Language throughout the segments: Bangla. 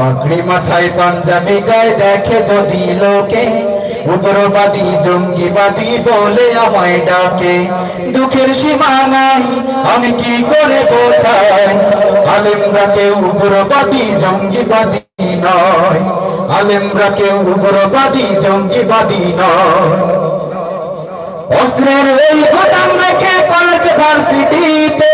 পাগড়ি মাথায় পাঞ্জাবি গায়ে দেখে যদি লোকে, উগ্রবাদী, জঙ্গিবাদী বলে আমায় ডাকে, দুঃখের সীমা নাই আমি কি করে বোঝাই? আলেমরা কেউ উগ্রবাদী, জঙ্গিবাদী নয়। আলেমরা কেউ উগ্রবাদী, জঙ্গিবাদী নয়। অস্ত্রের এই গোদাম রেখে কলেজ ভার্সিটিতে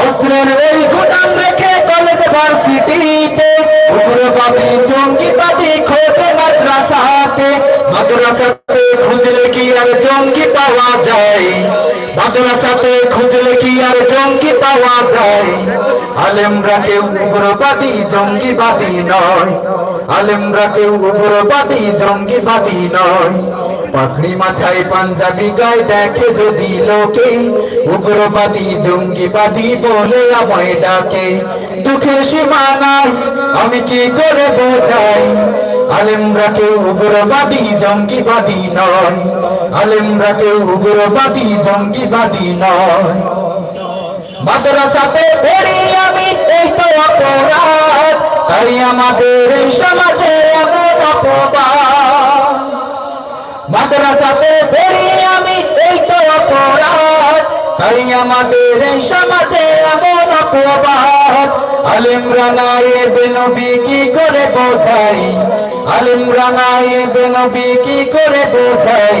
অস্ত্রের এই গোদাম রেখে কলেজ ভার্সিটিতে। উগ্রবাদী জঙ্গিবাদী খোঁজে মাদ্রাসাতে। মাদ্রাসাতে খুঁজলে কি আর জঙ্গি পাওয়া যায়? মাদ্রাসাতে খুঁজলে কি আর জঙ্গি পাওয়া যায়? আলেমরা কেউ উগ্রবাদী, জঙ্গিবাদী নয়। আলেমরা কেউ উগ্রবাদী, জঙ্গিবাদী নয়। পাখড়ি মাথায় পাঞ্জাবি গায়ে দেখে যদি লোকে, উগ্রবাদী, জঙ্গিবাদী বলে আমায় ডাকে। দুঃখের সীমা নাই আমি কি করে বোঝাই? আলেমরা কেউ উগ্রবাদী, জঙ্গিবাদী নয়। আলেমরা কেউ উগ্রবাদী, জঙ্গিবাদী নয়। মাদ্রাসাতে পড়ি আমি, এই তো অপরাধ। তাই আমাদের মাদ্রাসাতে পড়ি আমি, এই তো অপরাধ। তাই আমাদের এই সমাজে এমন অপবাদ। আলিমরা নাই বেনবি কি করে বোঝাই আলিমরা নাই বেনবি কি করে বোঝাই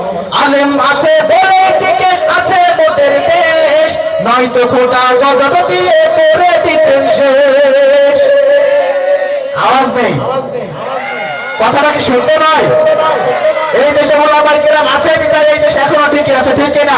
আলেম আছে বলে টিকে আছে মোদের দেশ। নয়তো খোটা গজব দিয়ে করে দিতেন শেষ। আওয়াজ নেই। কথাটা কি শুনতে নয়? এই দেশে বলো আমার কিরাম আছে বিদায় এই দেশ এখনও ঠিকই আছে, ঠিক কিনা?